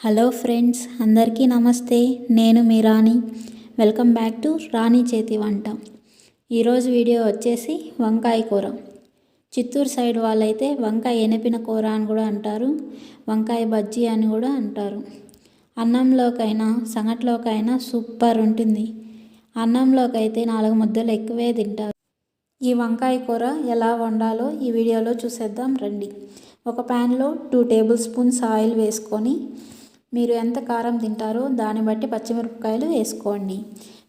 Hello friends అందరికీ నమస్తే. నేను మీ Rani. Welcome back to Rani చేతి వంట. ఈరోజు వీడియో వచ్చేసి వంకాయ కూర. చిత్తూరు సైడ్ వాళ్ళైతే వంకాయ ఎనిపిన కూర అని కూడా అంటారు వంకాయ బజ్జీ అని కూడా అంటారు. అన్నంలోకైనా సంగట్లోకైనా సూపర్ ఉంటుంది. అన్నంలోకైతే నాలుగు ముద్దలు ఎక్కువే తింటారు. ఈ వంకాయ కూర ఎలా వండాలో ఈ వీడియోలో చూసేద్దాం రండి. ఒక ప్యాన్లో టూ టేబుల్ స్పూన్స్ ఆయిల్ వేసుకొని మీరు ఎంత కారం తింటారో దాన్ని బట్టి పచ్చిమిరపకాయలు వేసుకోండి.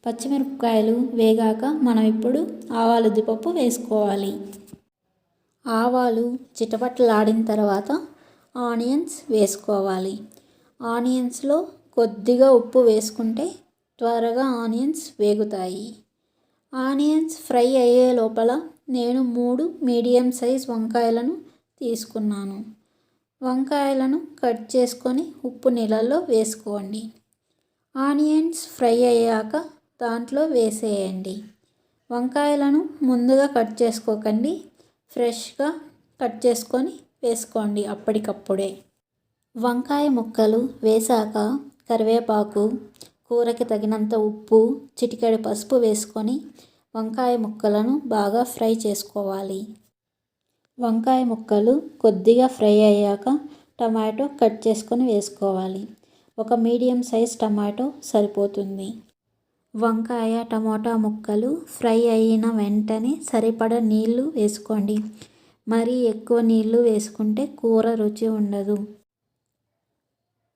పచ్చిమిరపకాయలు వేగాక మనం ఇప్పుడు ఆవాలు ఉద్దిపప్పు వేసుకోవాలి. ఆవాలు చిటపట్లాడిన తర్వాత ఆనియన్స్ వేసుకోవాలి. ఆనియన్స్లో కొద్దిగా ఉప్పు వేసుకుంటే త్వరగా ఆనియన్స్ వేగుతాయి. ఆనియన్స్ ఫ్రై అయ్యే లోపల నేను మూడు మీడియం సైజ్ వంకాయలను తీసుకున్నాను. వంకాయలను కట్ చేసుకొని ఉప్పు నీళ్ళల్లో వేసుకోండి. ఆనియన్స్ ఫ్రై అయ్యాక దాంట్లో వేసేయండి. వంకాయలను ముందుగా కట్ చేసుకోకండి. ఫ్రెష్గా కట్ చేసుకొని వేసుకోండి అప్పటికప్పుడే. వంకాయ ముక్కలు వేశాక కరివేపాకు కూరకి తగినంత ఉప్పు చిటికెడు పసుపు వేసుకొని వంకాయ ముక్కలను బాగా ఫ్రై చేసుకోవాలి. వంకాయ ముక్కలు కొద్దిగా ఫ్రై అయ్యాక టమాటో కట్ చేసుకొని వేసుకోవాలి. ఒక మీడియం సైజ్ టమాటో సరిపోతుంది. వంకాయ టమాటా ముక్కలు ఫ్రై అయిన వెంటనే సరిపడ నీళ్ళు వేసుకోండి. మరీ ఎక్కువ నీళ్ళు వేసుకుంటే కూర రుచి ఉండదు.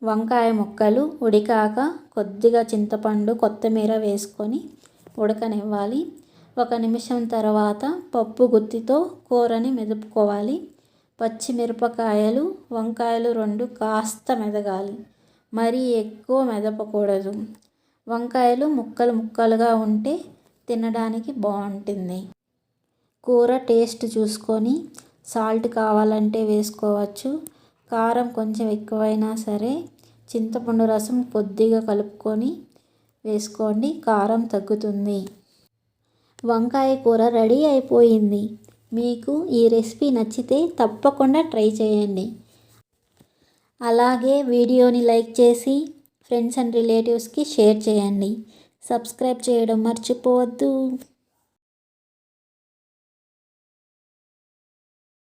వంకాయ ముక్కలు ఉడికాక కొద్దిగా చింతపండు కొత్తిమీర వేసుకొని ఉడకనివ్వాలి. ఒక నిమిషం తర్వాత పప్పు గుత్తితో కూరని మెదుపుకోవాలి. పచ్చిమిరపకాయలు వంకాయలు రెండు కాస్త మెదగాలి. మరీ ఎక్కువ మెదపకూడదు. వంకాయలు ముక్కలు ముక్కలుగా ఉంటే తినడానికి బాగుంటుంది. కూర టేస్ట్ చూసుకొని సాల్ట్ కావాలంటే వేసుకోవచ్చు. కారం కొంచెం ఎక్కువైనా సరే చింతపండు రసం కొద్దిగా కలుపుకొని వేసుకోండి. కారం తగ్గుతుంది. వంకాయ కూర రెడీ అయిపోయింది. మీకు ఈ రెసిపీ నచ్చితే తప్పకుండా ట్రై చేయండి. అలాగే వీడియోని లైక్ చేసి ఫ్రెండ్స్ అండ్ రిలేటివ్స్కి షేర్ చేయండి. సబ్స్క్రైబ్ చేయడం మర్చిపోవద్దు.